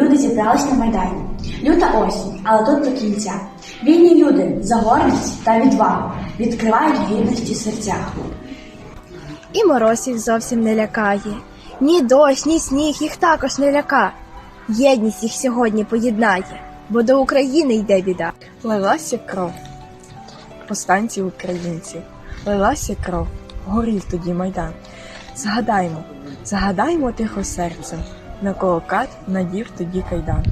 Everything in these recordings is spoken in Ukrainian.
люди зібрались на Майдані. Люта осінь, але тут до кінця. Вільні люди за гордість та відвагу відкривають гідності серця. І мороз їх зовсім не лякає. Ні дощ, ні сніг їх також не ляка. Єдність їх сьогодні поєднає, бо до України йде біда. Лилася кров. Повстанці українців. Лилася кров. Горів тоді майдан. Згадаймо, згадаймо тихо серцем, на кого кат надів тоді кайдан.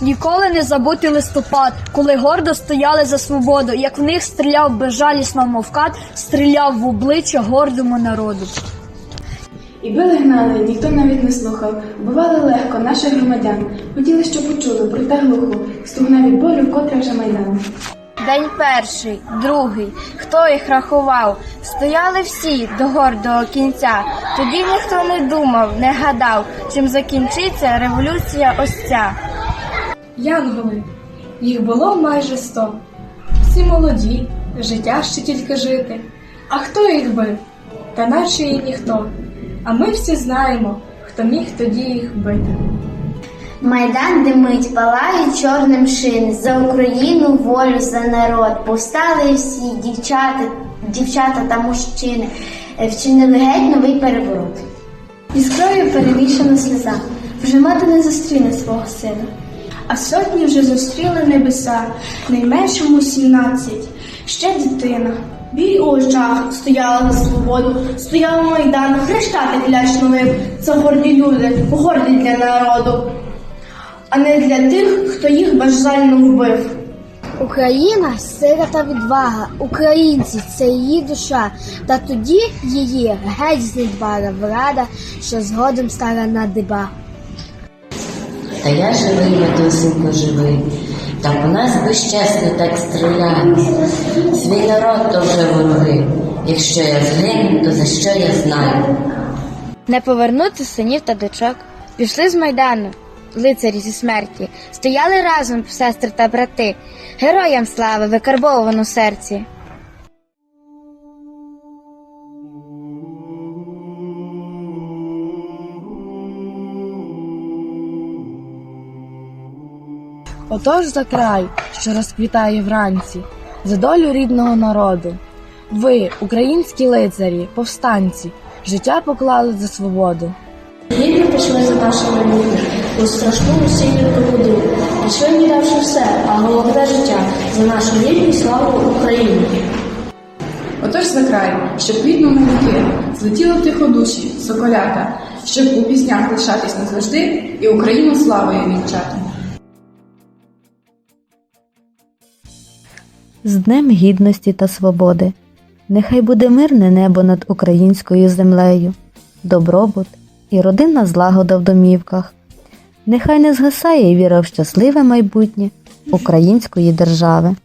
Ніколи не забути листопад, коли гордо стояли за свободу, як в них стріляв безжалісно мовкат, стріляв в обличчя гордому народу. І били гнали, ніхто навіть не слухав. Бували легко наших громадян. Хотіли, щоб почули, проте глухо, стугна від болю, вкотре вже майдан. День перший, другий, хто їх рахував? Стояли всі до гордого кінця. Тоді ніхто не думав, не гадав, чим закінчиться революція ось ця. Янголи. Їх було майже сто. Всі молоді, життя ще тільки жити. А хто їх бив? Та наче і ніхто. А ми всі знаємо, хто міг тоді їх бити. Майдан димить, палають чорним шин, за Україну, волю, за народ. Повстали всі дівчата, дівчата та мужчини, е, вчинили геть новий переворот. Іскрою перемішана сльоза, вже мати не зустріне свого сина. А сотні вже зустріли небеса, найменшому сімнадцять, ще дитина. Біль у очах стояла за свободу, стояла майдан, хрещатик ляч новив. Це горді люди, горді для народу, а не для тих, хто їх безжально вбив. Україна сила та відвага, українці це її душа, та тоді її геть знедбала влада, що згодом стала на диба. Та я живий, матусенько, живий. Та по нас безчесно так стріляють. Свій народ то вже вороги. Якщо я згину, то за що я знаю? Не повернути синів та дочок. Пішли з майдану, лицарі зі смерті, стояли разом сестри та брати. Героям слави викарбовано серці. Отож за край, що розквітає вранці, за долю рідного народу. Ви, українські лицарі, повстанці, життя поклали за свободу. Гідно пішли за нашими людьми, у страшну осінню погоду. Пішли, віддавши все, а головне життя за нашу рідну славу України. Отож за край, щоб квітнули віки, злетіли в тиходуші, соколята, щоб у піснях лишатись назавжди і Україну славою вінчати. З Днем Гідності та Свободи. Нехай буде мирне небо над українською землею, добробут і родинна злагода в домівках. Нехай не згасає віра в щасливе майбутнє української держави.